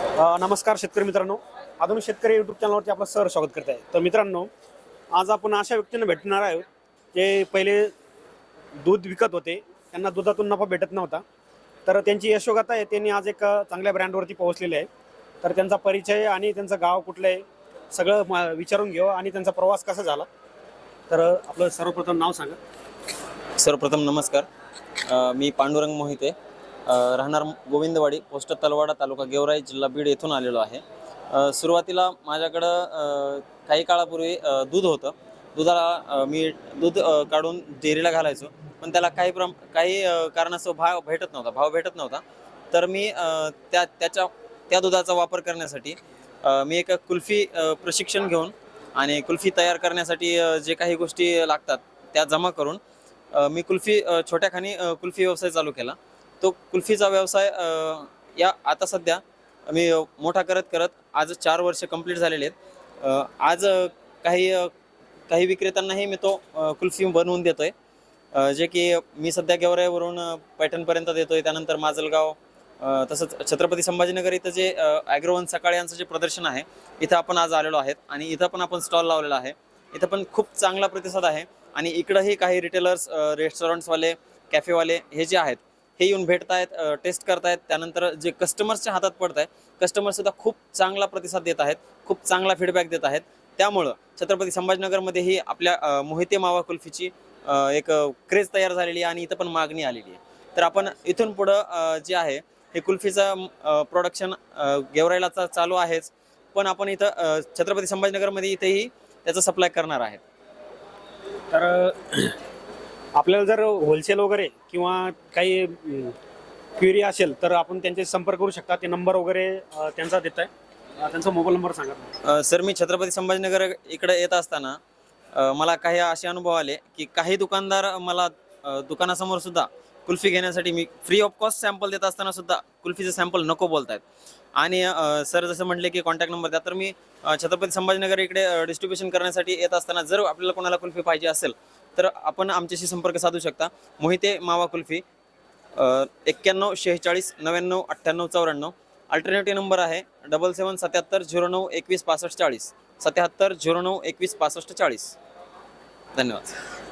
नमस्कार शेतकरी मित्रांनो. आधुनिक शेतकरी युट्यूब चॅनलवरती आपलं सर स्वागत करत आहे. तर मित्रांनो आज आपण अशा व्यक्तींना भेटणार आहोत जे पहिले दूध विकत होते. त्यांना दुधातून नफा भेटत नव्हता. तर त्यांची यशोगाथा आहे. त्यांनी आज एक चांगल्या ब्रँडवरती पोहोचलेले आहे. तर त्यांचा परिचय आणि त्यांचं गाव कुठलं आहे सगळं विचारून घेऊ आणि त्यांचा प्रवास कसा झाला. तर आपलं सर्वप्रथम नाव सांगा. सर्वप्रथम नमस्कार. मी पांडुरंग मोहिते. राहणार गोविंदवाडी पोस्ट तलवाडा तालुका गेवराई जिल्हा बीड येथून आलेलो आहे. सुरुवातीला माझ्याकडं काही काळापूर्वी दूध होतं. दुधाला मी दूध काढून डेअरीला घालायचो. पण त्याला काही प्रम काही कारणास्तव भाव भेटत नव्हता भाव भेटत नव्हता. तर मी त्या त्याच्या त्या दुधाचा वापर करण्यासाठी मी एक कुल्फी प्रशिक्षण घेऊन आणि कुल्फी तयार करण्यासाठी जे काही गोष्टी लागतात त्या जमा करून मी कुल्फी छोट्याखानी छोट्या कुल्फी व्यवसाय चालू केला. तो कुल्फीचा व्यवसाय या आता सध्या मी मोठा करत करत आज चार वर्ष कंप्लीट झालेले आहेत. आज काही काही विक्रेत्यांनाही मी तो कुल्फी बनवून देतोय. जे की मी सध्या गेवराईवरून पैठणपर्यंत देतोय. त्यानंतर माजलगाव तसंच छत्रपती संभाजीनगर इथं जे ॲग्रोवन सकाळी यांचं जे प्रदर्शन आहे इथं आपण आज आलेलो आहेत. आणि इथं पण आपण स्टॉल लावलेला आहे. इथं पण खूप चांगला प्रतिसाद आहे. आणि इकडंही काही रिटेलर्स रेस्टॉरंट्सवाले कॅफेवाले हे जे आहेत हे येऊन भेटतायत टेस्ट करतायत. त्यानंतर जे कस्टमर्सच्या हातात पडत आहे कस्टमरसुद्धा खूप चांगला प्रतिसाद देत आहेत खूप चांगला फीडबॅक देत आहेत. त्यामुळं छत्रपती संभाजीनगरमध्येही आपल्या मोहिते मावा कुल्फीची एक क्रेज तयार झालेली आहे आणि इथं पण मागणी आलेली आहे. तर आपण इथून पुढं जे आहे हे कुल्फीचं प्रोडक्शन गेवरायलाचा चालू आहेच. पण आपण इथं छत्रपती संभाजीनगरमध्ये इथेही त्याचं सप्लाय करणार आहे तर आपल्याला जर होलसेल वगैरे किंवा काही क्वेरी असेल तर आपण त्यांचे संपर्क करू शकता. ते नंबर वगैरे अ, त्यांचा देत आहे. त्यांचा मोबाईल नंबर सांगा. अ, सर मी छत्रपती संभाजीनगर इकडे येत असताना अ, मला काही असे अनुभव आले की काही दुकानदार मला अ, दुकानासमोर सुद्धा कुल्फी घेण्यासाठी मी फ्री ऑफ कॉस्ट सॅम्पल देत असताना सुद्धा कुल्फीचे सॅम्पल नको बोलतायत. आणि अ, सर जसं म्हटले की कॉन्टॅक्ट नंबर द्या तर मी अ, छत्रपती संभाजीनगर इकडे डिस्ट्रीब्युशन करण्यासाठी येत असताना जर आपल्याला कोणाला कुल्फी पाहिजे असेल तर आपण आमच्याशी संपर्क साधू शकता. मोहिते मावा कुल्फी एक्क्याण्णव शेहेचाळीस नव्याण्णव अठ्ठ्याण्णव चौऱ्याण्णव. अल्टरनेटिव्ह नंबर आहे डबल सेवन सत्याहत्तर झिरो नऊ एकवीस पासष्ट चाळीस. सत्याहत्तर झिरो नऊ एकवीस पासष्ट चाळीस. धन्यवाद.